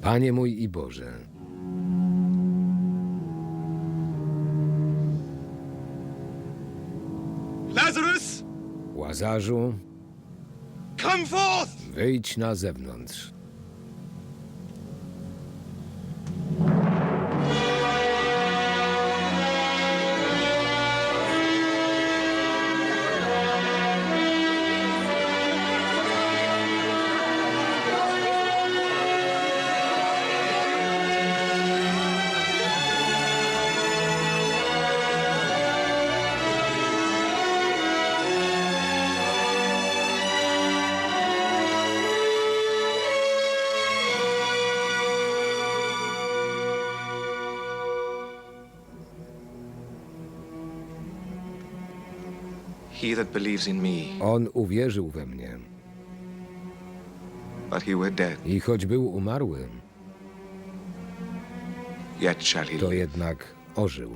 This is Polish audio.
Panie mój i Boże, Lazarus, Łazarzu, wyjdź na zewnątrz. He that believes in me, On uwierzył we mnie but he were dead, i choć był umarły, yet shall he to live. jednak ożył.